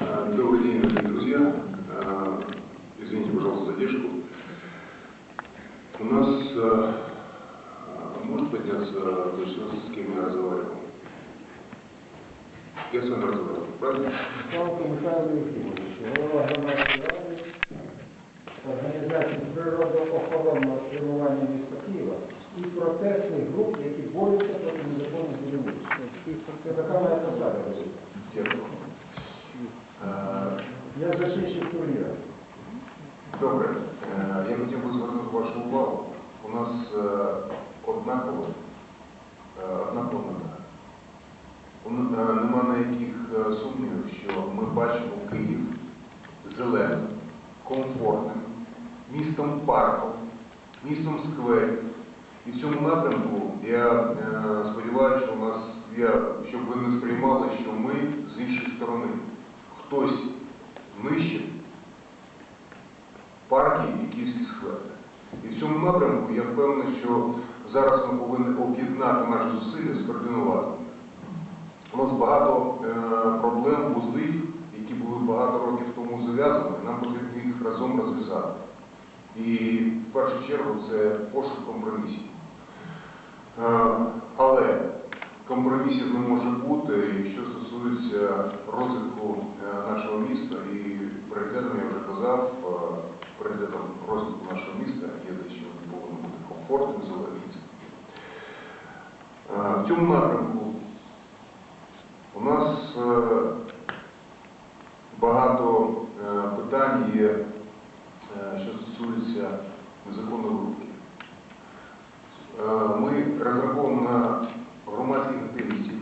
Э, Добрый день, дорогие друзья. Э, Извините, пожалуйста, за задержку. У нас э, э, может подняться начнется, с кем я разговаривал? Я с вами разговаривал, правильно? Організації природоохоронного спрямування міста Києва і протестних груп, які борються проти незаконних будівництв. Це така моя посада. Е, Я зачищив турніра. Добре, Е, я хотів би звернути вашу увагу. У нас однаково, е, однакова мета. Нема ніяких е, сумнівів, що ми бачимо Київ зеленим, комфортним, містом парком, містом скверів. І в цьому напрямку я е, сподіваюся, що у нас я, щоб ви не сприймали, що ми з іншої сторони. Хтось нищить парки і київські сквери. І в цьому напрямку я впевнений, що зараз ми повинні об'єднати наші зусилля, скоординувати. У нас багато е, проблем, вузлів, які були багато років тому зав'язані, нам потрібно їх разом розв'язати. І в першу чергу це пошук компромісів. Е, Але компромісів не може бути, що стосується розвитку е, нашого міста, і пріоритетом я вже казав, е, пріоритетом розвитку нашого міста є те, що повинен бути комфортним, зеленим. В цьому напрямку у нас е, багато е, питань є, е, що стосується незаконної рухи. Е, Ми розраховуємо на громадських активістів,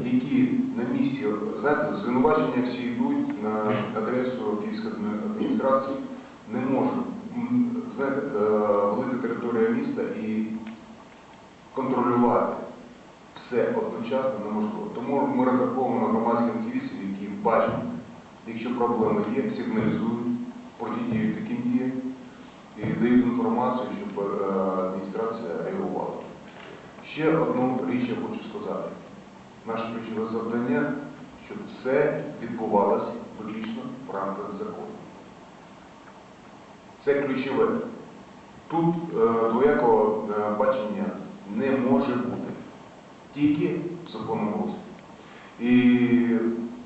які на місці, знаєте, звинувачення всі йдуть на адресу Київської адміністрації, не можуть, е, велика територія міста і контролювати все одночасно неможливо. Тому ми розраховуємо громадських активістів, які бачать, якщо проблеми є, сигналізують, протидіють таким діям і дають інформацію, щоб е, адміністрація реагувала. Ще одну річ я хочу сказати. Наше ключове завдання, щоб все відбувалося виключно в рамках закону. Це ключове. Тут е, двоякого е, бачення не може бути. Тільки в законному руслі. І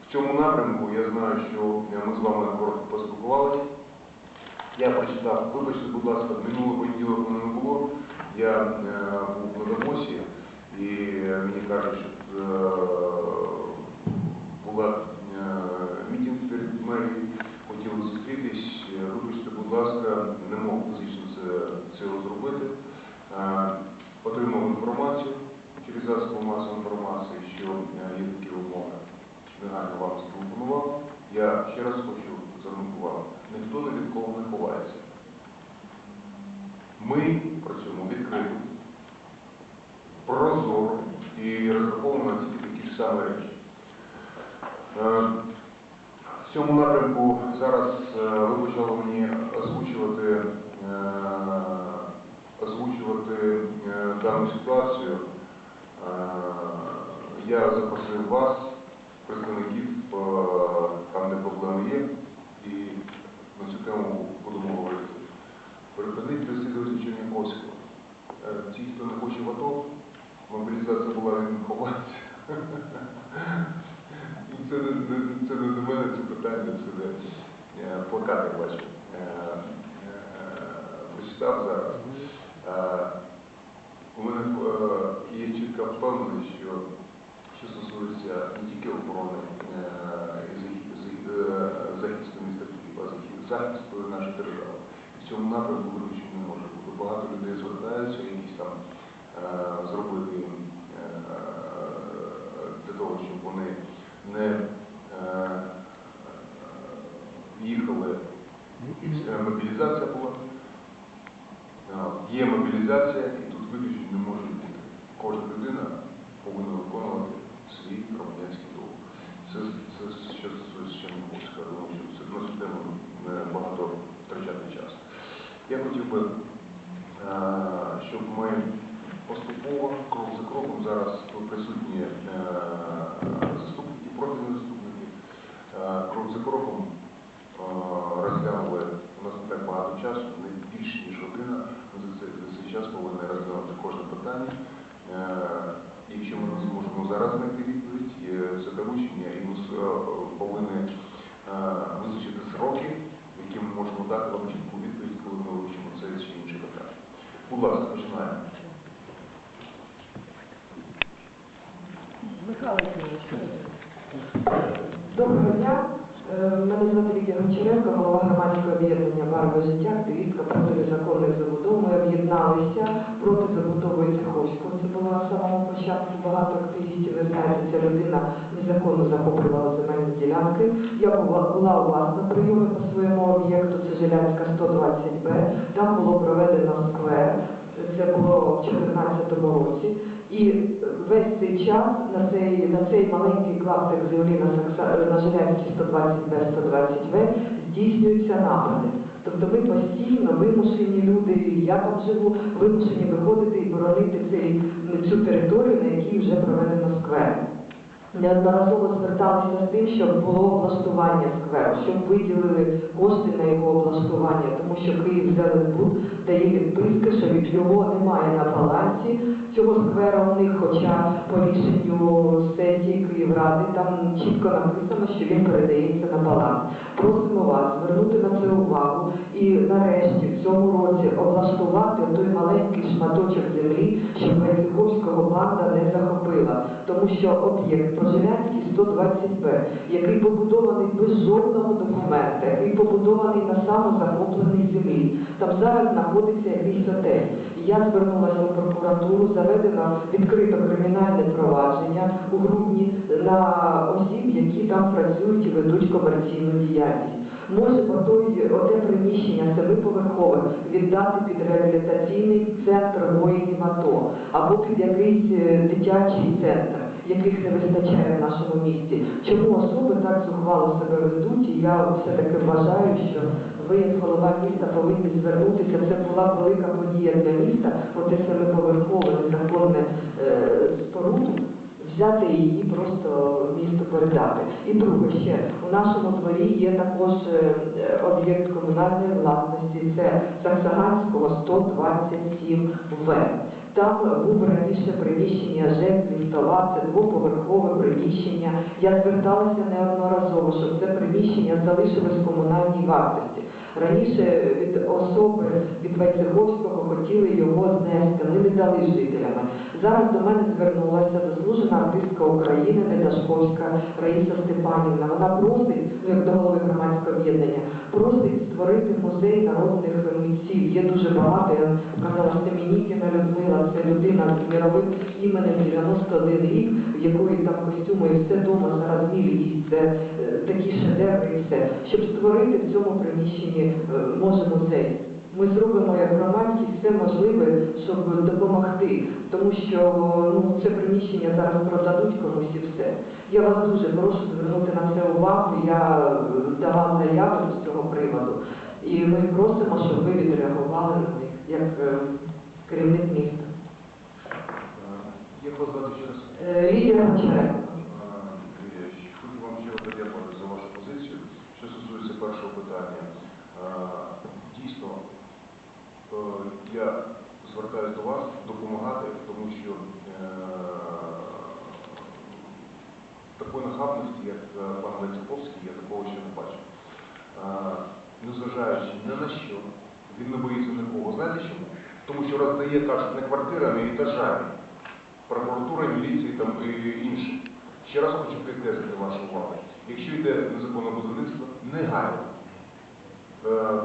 в цьому напрямку я знаю, що ми з вами коротко поспілкувалися. Я прочитав, вибачте, будь ласка, минулий понеділок мене не було. Я е, був на Давосі, і мені кажуть, що е, була е, мітинг перед мерією, хотіли зустрітись. Е, Вибачте, будь ласка, не мог фізично це, цього зробити. Е, Отримав інформацію через засоби масової інформації, що е, є такі умови. Негайно вам зателефонував. Я ще раз хочу увагу. Ніхто ні від кого не ховається. Ми працюємо відкрито, прозоро і розраховуємо на такі ж самі речі. В цьому напрямку зараз е, ви почали мені озвучувати, е, озвучувати е, дану ситуацію. Я запросив вас, представників, там де проблеми є, і на цю тему будемо говорити. Припинити переслідувати Черніковського. Ті, хто не хоче в АТО, мобілізація була. Ну, Це не, не- це не до мене це питання, це е, плакати бачу. Е, е, Прочитав зараз. Е, У мене е, є чітка впевненість, що що стосується не тільки охорони е, і захи- зах- е, захисту міста Києва, захисту нашої держави. І в цьому напрямку виключно не може бути. Багато людей звертаються, якісь там е, зробити е, для того, щоб вони не е, їхали. Мобілізація була. Є мобілізація, і тут виключень не може бути. Кожна людина повинна виконувати свій громадянський долг. Це, це що стосується Черніговська, тому що це не багато втрачати час. Я хотів би, е, щоб ми поступово, крок за кроком, зараз присутні е, заступники, профільні заступники, Е, крок за кроком е, розглянули, у нас не так багато часу, не більше ніж година, ми за цей, за цей час повинні розглянути кожне питання. Е, Якщо ми не зможемо зараз знайти відповідь, це доручення, і ми повинні визначити сроки, які ми можемо дати вам чітку відповідь, коли ми вивчимо це чи інше питання. Будь ласка, починаємо. Михайло Кирилович. Доброго дня. Е, Мене звати Лідія Гончаренко, голова громадського об'єднання Барве життя, активістка проти незаконних забудов. Ми об'єдналися проти забудови Цеховського. Це було на самому початку. Багато активістів, ви знаєте, ця людина незаконно захоплювала земельні ділянки. Я була, була у вас на прийомі по своєму об'єкту, це Жилянська 120Б. Там було проведено сквер. Це було в 2014 році. І весь цей час на цей, на цей маленький клаптик землі на, Сакса, на Жилянській 120Б, 120В здійснюються напади. Тобто ми постійно вимушені люди, я там живу, вимушені виходити і боронити цей, цю територію, на якій вже проведено сквер. Неодноразово зверталися з тим, щоб було облаштування скверу, щоб виділили кошти на його облаштування, тому що Київ Зеленбуд дає відписки, що від його немає на балансі цього сквера у них, хоча по рішенню сесії Київради там чітко написано, що він передається на баланс. Просимо вас звернути на це увагу і нарешті в цьому році облаштувати той маленький шматочок землі, щоб Войцеховського банда не захопила, тому що об'єкт Проживянський 120Б, який побудований без жодного документа, який побудований на самозахопленій землі. Там зараз знаходиться якийсь отель. Я звернулася в прокуратуру, заведено відкрито кримінальне провадження у грудні на осіб, які там працюють і ведуть комерційну діяльність. Може отой, оте приміщення семиповерхове віддати під реабілітаційний центр воїнів АТО або під якийсь е, дитячий центр, яких не вистачає в нашому місті. Чому особи так зухвало себе ведуть? І я все-таки вважаю, що ви, голова міста, повинні звернутися. Це була велика подія для міста, оце семиповерхове незаконне е, споруду взяти її просто місту передати. І друге ще у нашому дворі є також е, об'єкт комунальної власності. Це Саксаганського 127В. Там був раніше приміщення жертв, стола, це двоповерхове приміщення. Я зверталася неодноразово, щоб це приміщення залишилось в комунальній вартості. Раніше від особи від Войцеховського хотіли його знести, ми не дали жителями. Зараз до мене звернулася заслужена артистка України Недашковська Раїса Степанівна. Вона просить, ну як до голови громадського об'єднання, просить створити музей народних митців. Є дуже багато. Я казала, Семенікіна Людмила, це людина з міровим іменем 91 рік, в якої там костюми і все дома зараз мілість, це такі шедеври і все. Щоб створити в цьому приміщенні е, може музей. Ми зробимо як громадськість все можливе, щоб допомогти, тому що ну, це приміщення зараз продадуть комусь і все. Я вас дуже прошу звернути на це увагу. Я е, давав заяву з цього приводу. І ми просимо, щоб ви відреагували на них як е, керівник міста. Як вас звати ще раз? Е, Лідія Гончаренко. Хочу вам ще подякувати за вашу позицію. Що стосується першого питання, дійсно, я звертаюся до вас допомагати, тому що е, такої нахабності, як е, пан Войцеховський, я такого ще не бачив. Е, Незважаючи ні на що, він не боїться нікого. Знаєте чому? Тому що роздає кажуть не квартирами, а етажами прокуратура, міліції там і інше. Ще раз хочу підкреслити вашу увагу. Якщо йде незаконне будівництво, негайно е,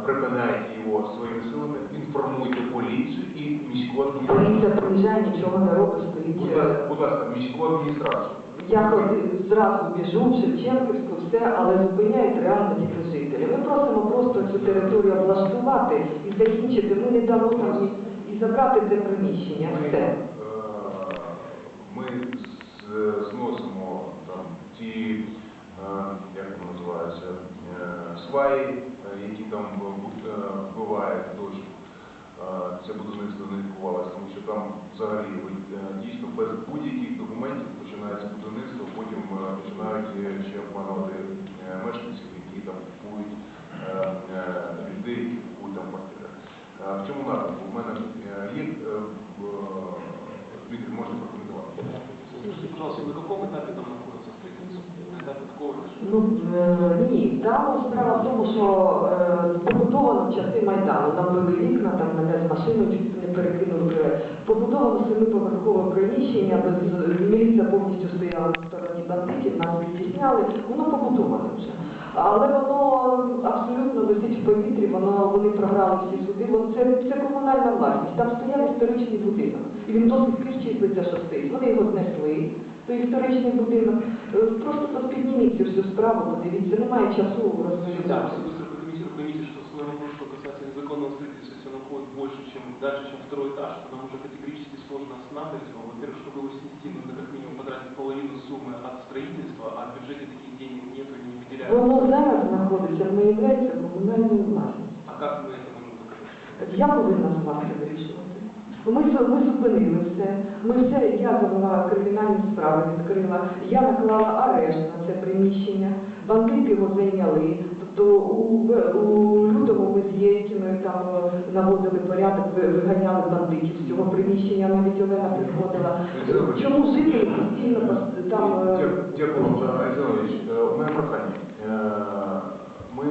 припиняйте його своїми силами, інформуйте поліцію і міську адміністрацію. Поліція приїжджає, нічого не робить, стоїть. Будь е, ласка, будь ласка, міську адміністрацію. Я ходи- зразу біжу в Шевченківську, все, але зупиняють реально тільки жителі. Ми просимо просто цю територію облаштувати і закінчити. Ми не дамо там і, і забрати це приміщення. Ми, Все. е, ми з- зносимо там ті, е, як вони називаються, е, сваї, е, які там е, бувають тощо. це будівництво не відбувалося, тому що там взагалі е, дійсно без будь-яких документів починається будівництво, потім е, починають е, ще обманувати е, мешканців, які там купують е, е, людей, які купують там квартири. Е, В цьому напрямку у мене е, є е, в- Дмитрий, можна прокоментувати? Ну е, ні, там справа в тому, що е, побудовано часи Майдану. Там були вікна, там мене з машиною чуть не перекинули. Побудовано семиповерхове приміщення, без міліція повністю стояла на стороні бандитів, нас відтісняли, воно побудоване вже. Але воно абсолютно висить в повітрі, воно вони програли всі суди. Воно це, це комунальна власність. Там стояв історичний будинок. І він до сих пір числиться, що стоїть. Вони його знесли. Той історичний будинок. Е, Просто от підніміть цю всю справу, подивіться, немає часу розповідати. Сейчас быстро прокомментирую. Поймите, что с моим вопрос, что касается незаконного строительства, если оно ходит больше, чем дальше, чем второй этаж, то нам уже категорически сложно останавливать его. Во-первых, чтобы его снести, нужно как минимум потратить половину суммы от строительства, а в бюджете таких денег нет и не выделяется. Воно зараз знаходиться, не є комунальною власністю. А как мы это можем доказать? Я повинна з вами вирішувати. Ми, ми зупинили все. Ми все, я завела кримінальні справи, відкрила. Я наклала арешт на це приміщення. Бандити його зайняли. Тобто у, у лютому ми з Єлькіною там е, наводили порядок, виганяли бандитів з цього приміщення, навіть Олена приходила. Чому жителі постійно там... е, Дя- Дякую вам, Олександрович. У мене прохання. Е, Ми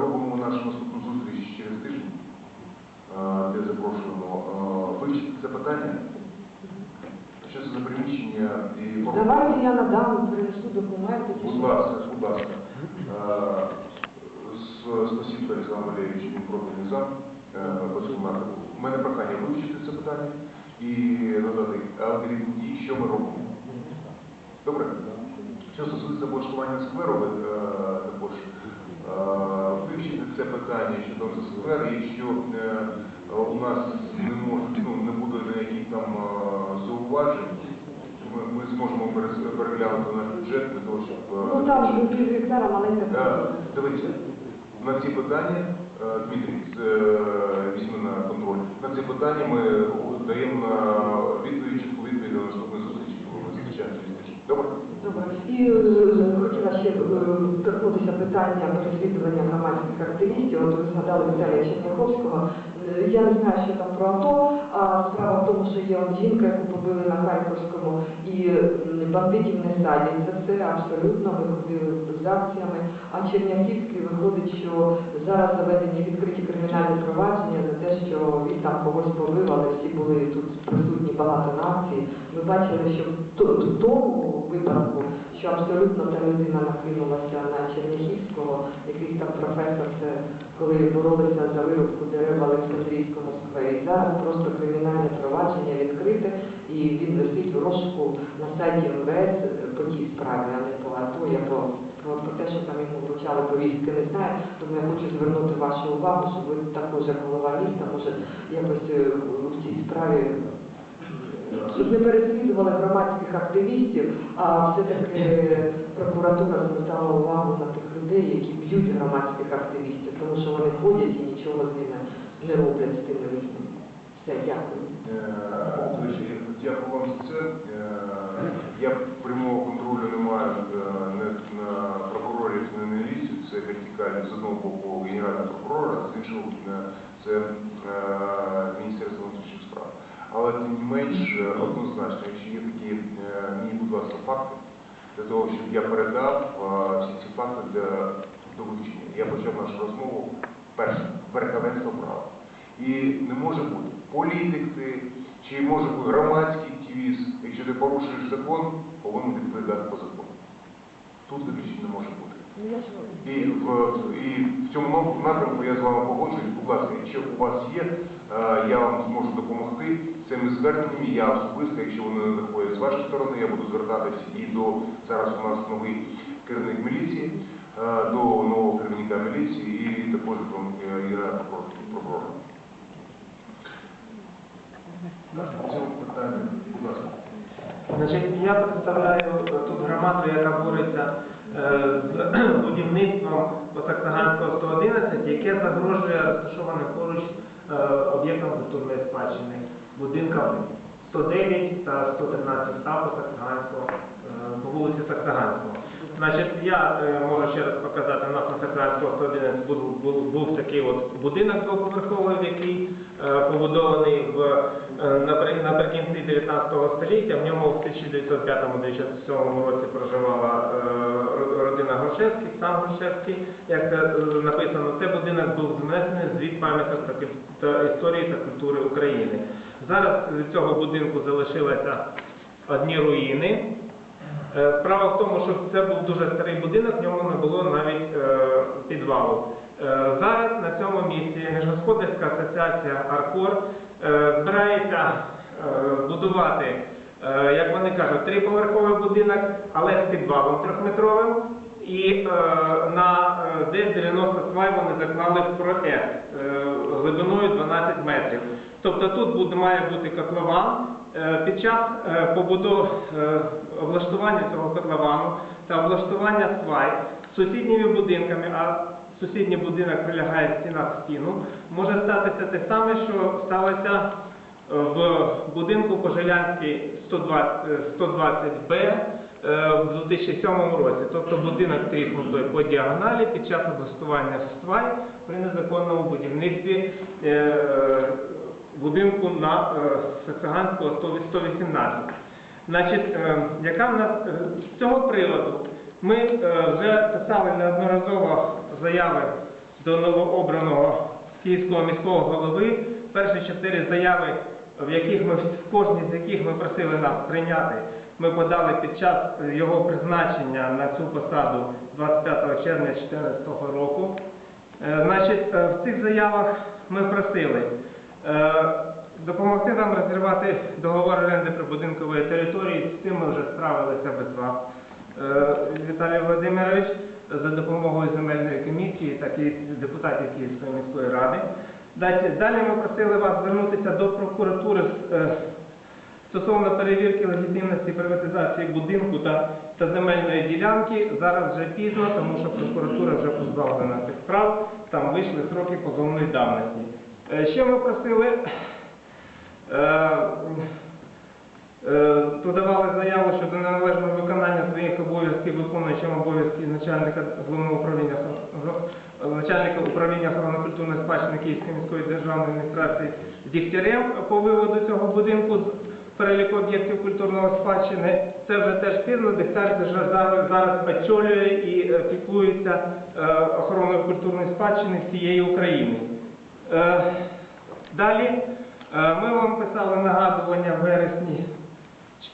робимо нашу наступну зустріч через тиждень, е, де запрошуємо е, вивчити це питання. Що це за приміщення і Давайте я надам, принесу документи. Будь ласка, будь ласка. Е, Спасибо, Олександр Валерійович, він проти не за по цьому напрямку. У мене прохання вивчити це питання і надати алгоритм дій, що ми робимо. Добре? Що стосується облаштування скверу, також вивчити це питання, що там за сквер, якщо е, у нас не може, ну, не буде ніяких там зауважень, ми, ми зможемо переглянути наш бюджет для того, щоб е, Ну там ж пів гектара маленька. Е. Дивіться, на ці питання, Дмитрій, це, е, візьми на контроль. На ці питання ми даємо відповідь, відповідь зустрічаємося через тиждень. Добре? Добре. І е, хотіла ще е, торкнутися питання переслідування громадських активістів. От ви згадали Віталія Черняховського. Е, Я не знаю, що там про АТО, а справа в тому, що є жінка, яку побили на Харківському, і бандитів не садять. Це абсолютно ми ходили з акціями. А Черняхівський виходить, що зараз заведені відкриті кримінальні провадження за те, що він там когось побив, але всі були тут присутні багато на акції. Ми бачили, що в то- в тому випадку, що абсолютно та людина накинулася на Черняхівського, якийсь там професор, це коли боролися за вирубку дерев в Олександрійському сквері. Зараз просто кримінальне провадження відкрите, і він висить в розшуку на сайті МВС по тій справі, а не по АТО. Я про, про, про те, що там йому вручали повістки, не знаю. Тому я хочу звернути вашу увагу, щоб ви також як голова міста, може якось е, в цій справі щоб не переслідували громадських активістів, а все-таки прокуратура звертала увагу на тих людей, які б'ють громадських активістів, тому що вони ходять і нічого з ними не роблять з тими людьми. Все, дякую. Е, Дякую вам за це. Е, Я прямого контролю не маю е, на прокурорів, не на міліцію. Це вертикальний з одного боку генерального прокурора, з іншого це Міністерство внутрішніх справ. Але тим не менш е, однозначно, якщо є такі, е, мені, будь ласка, факти, для того, щоб я передав е, всі ці факти для до. Я почав нашу розмову перше, верховенство права. І не може бути політик ти, чи може бути громадський активіст, якщо ти порушуєш закон, повинен відповідати по закону. Тут виключень не може бути. І в, і в цьому напрямку я з вами погоджуюсь. Будь ласка, якщо у вас є, я вам зможу допомогти цими зверненнями. Я особисто, якщо вони не доходять з вашої сторони, я буду звертатись і до зараз у нас новий керівник міліції, е, до нового керівника міліції і також до е, генерального прокурора-. Значить, я представляю тут громаду, яка бореться е, з будівництвом по 111, яке загрожує розташоване поруч е, об'єктам культурної спадщини, будинкам 109 та 113 А по Саксаганського, е, по вулиці Саксаганського. Значить, я е, можу ще раз показати, у нас на Саксаганського 111 був, був, був такий от будинок двоповерховий, який е, побудований в, наприкінці 19 століття. В ньому в 1905-1907 році проживала родина Грушевських, сам Грушевський. Як написано, це будинок був знесений звіт пам'яток історії та культури України. Зараз від цього будинку залишилися одні руїни. Е, Справа в тому, що це був дуже старий будинок, в ньому не було навіть е, підвалу. Е, Зараз на цьому місці Міжгосподарська асоціація Аркор збирається будувати, як вони кажуть, триповерховий будинок, але з підвалом трьохметровим. І на десь 90 свай вони заклали проект глибиною 12 метрів. Тобто тут буде, має бути котлован. Е, Під час е, побудов е, облаштування цього котловану та облаштування свай сусідніми будинками, а сусідній будинок прилягає стіна в стіну, може статися те саме, що сталося в будинку Пожелянській 120, е, 120Б е, в 2007 році. Тобто будинок тріснутий по діагоналі під час облаштування свай при незаконному будівництві будинку на е, Саксаганського 118. Значить, е, яка в нас е, з цього приводу? Ми вже писали неодноразово заяви до новообраного Київського міського голови. Перші чотири заяви, в яких ми в кожній з яких ми просили нас прийняти, ми подали під час його призначення на цю посаду 25 червня 2014 року. Значить, в цих заявах ми просили допомогти нам розірвати договор оренди прибудинкової території. З цим ми вже справилися без вас, е, Віталій Володимирович, за допомогою земельної комісії, так і депутатів Київської міської ради. Далі, ми просили вас звернутися до прокуратури е, стосовно перевірки легітимності приватизації будинку та, та земельної ділянки. Зараз вже пізно, тому що прокуратура вже позбавлена цих прав, там вийшли сроки позовної давності. Е, Ще ми просили е, е, подавали заяву щодо неналежного виконання своїх обов'язків виконуючим обов'язки начальника головного управління начальника управління охорони культурної спадщини Київської міської державної адміністрації Дігтярем по виводу цього будинку з переліку об'єктів культурної спадщини. Це вже теж пізно, Дігтяр зараз, зараз очолює і піклується охороною культурної спадщини всієї України. Е, Далі е, ми вам писали нагадування в вересні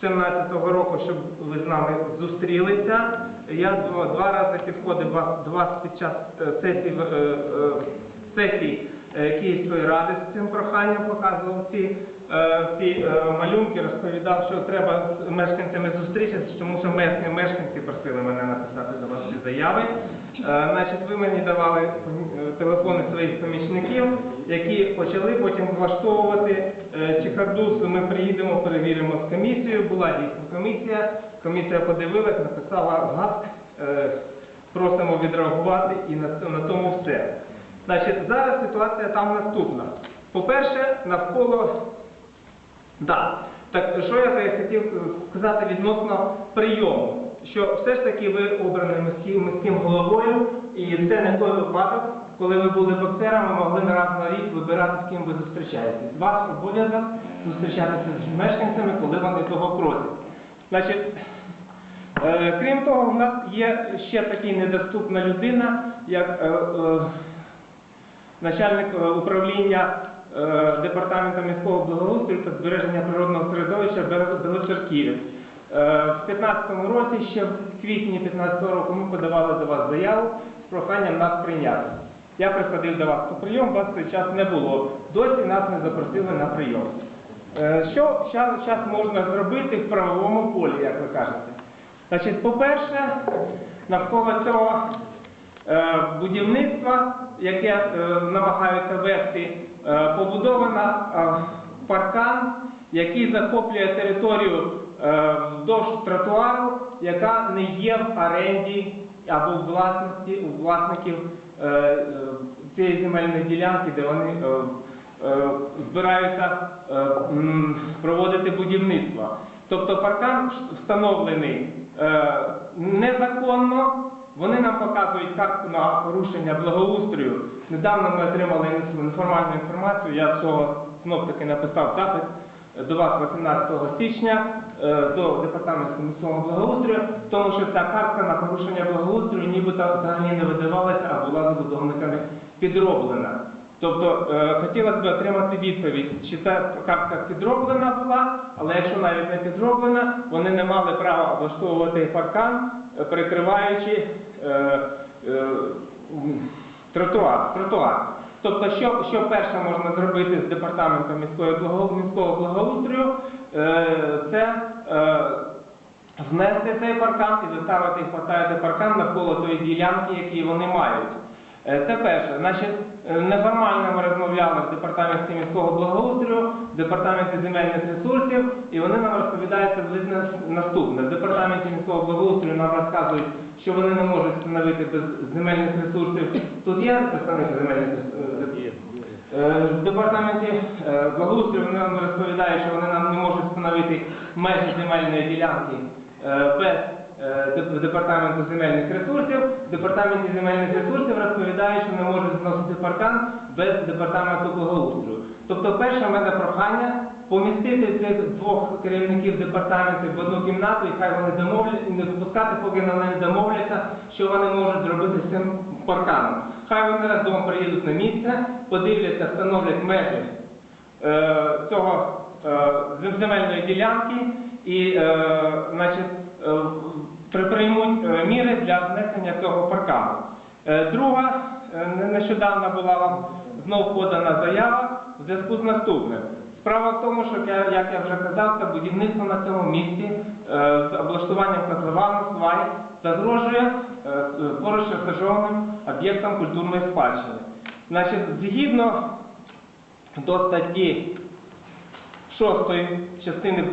2014 року, щоб ви з нами зустрілися. Я два, рази підходив вас, під час е, сесії, Київської ради з цим проханням, показував ці, е, ці е, малюнки, розповідав, що треба з мешканцями зустрітися, тому що мешканці, мешканці просили мене написати до вас ці заяви. Е, Значить, ви мені давали е, телефони своїх помічників, які почали потім влаштовувати е, чехарду, ми приїдемо, перевіримо з комісією. Була дійсно комісія. Комісія подивилась, написала газ, е, просимо відреагувати і на, на тому все. Значить, зараз ситуація там наступна. По-перше, навколо Да. Так що я хотів сказати відносно прийому, що все ж таки ви обрані міським, міським головою, і це не той випадок, коли ви були боксерами, могли на раз на рік вибирати, з ким ви зустрічаєтесь. Ваш обов'язок зустрічатися з мешканцями, коли вони того просять. Значить, е, крім того, в нас є ще така недоступна людина, як е, е, начальник е, управління е, департаменту міського благоустрою та збереження природного середовища Бел- Белоцерківець. Е, В 2015 році, ще в квітні 2015 року, ми подавали до вас заяву з проханням нас прийняти. Я приходив до вас по прийом, вас той час не було. Досі нас не запросили на прийом. Що зараз можна зробити в правовому полі, як ви кажете? Значить, по-перше, навколо цього будівництва, яке е, намагаються вести, е, побудована е, паркан, який захоплює територію вздовж тротуару, яка не є в оренді або в власності у власників цієї земельної ділянки, де вони збираються проводити будівництво. Тобто паркан встановлений незаконно. Вони нам показують картку на порушення благоустрою. Недавно ми отримали інформальну інформацію. Я цього знов таки написав запит до вас 18 січня е, до департаменту місцевого благоустрою, тому що ця картка на порушення благоустрою нібито взагалі не видавалася, а була забудовниками підроблена. Тобто е, хотілося б отримати відповідь, чи ця картка підроблена була, але якщо навіть не підроблена, вони не мали права облаштовувати паркан, е, перекриваючи е, тротуар. тротуар. Тобто, що, що перше можна зробити з департаментом міського благоустрою, це внести цей паркан і заставити їх поставити паркан навколо тої ділянки, які вони мають. Е, Це перше. Значить, е, неформально ми розмовляли в департаменті міського благоустрою, в департаменті земельних ресурсів, і вони нам розповідають приблизно наступне. В департаменті міського благоустрою нам розказують, що вони не можуть встановити без земельних ресурсів. Тут є представники земельних ресурсів? Е, В департаменті благоустрою вони нам розповідають, що вони нам не можуть встановити межі земельної ділянки без е, деп- департаменту земельних ресурсів. В департаменті земельних ресурсів розповідають, що не можуть зносити паркан без департаменту благоустрою. Тобто, перше в мене прохання помістити цих двох керівників департаментів в одну кімнату, і хай вони домовляться, і не допускати, поки вони не домовляться, що вони можуть зробити з цим парканом. Хай вони разом приїдуть на місце, подивляться, встановлять межі е, цього е, земельної ділянки і е, значить, приймуть е, міри для знесення цього паркану. Е, Друга, е, нещодавно була вам знов подана заява в зв'язку з наступним. Справа в тому, що як я вже казав, це будівництво на цьому місці е, з облаштуванням котловану свай загрожує е, поруч розташованим об'єктом культурної спадщини. Значить, згідно до статті 6 частини,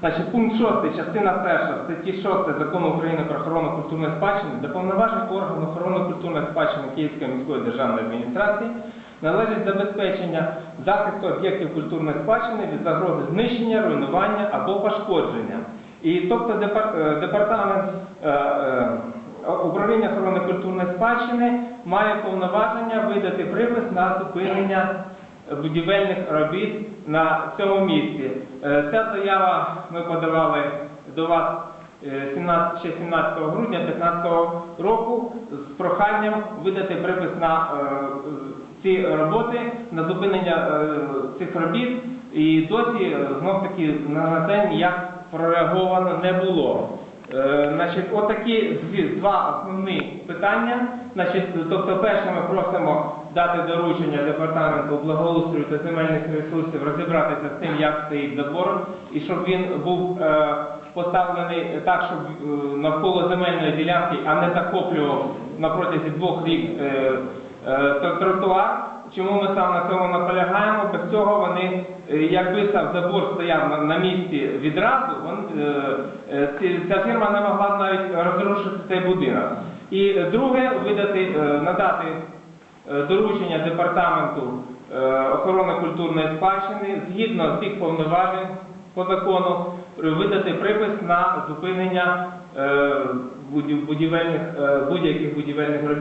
значить пункт 6, частина 1 статті 6 Закону України про охорону культурної спадщини до повноважень органу охорони культурної спадщини Київської міської державної адміністрації належить забезпечення захисту об'єктів культурної спадщини від загрози знищення, руйнування або пошкодження. І тобто е, департамент е, е, управління охорони культурної спадщини має повноваження видати припис на зупинення будівельних робіт на цьому місці. Е, Ця заява ми подавали до вас е, 17, ще 17 грудня 2015 року з проханням видати припис на е, ці роботи, на зупинення цих робіт. І досі знов таки на це ніяк прореаговано не було. Значить, отакі два основні питання. Тобто, перше, ми просимо дати доручення департаменту благоустрою та земельних ресурсів розібратися з тим, як стоїть забор, і щоб він був е, поставлений так, щоб е, навколо земельної ділянки, а не захоплював на протязі двох рік е, тротуар. Чому ми саме на цьому наполягаємо? Без цього вони, якби сам забор стояв на, на місці відразу, вон, е, ця фірма не могла навіть розрушити цей будинок. І друге, видати, надати доручення департаменту е, охорони культурної спадщини згідно всіх повноважень по закону видати припис на зупинення е, е, будь-яких будівельних робіт.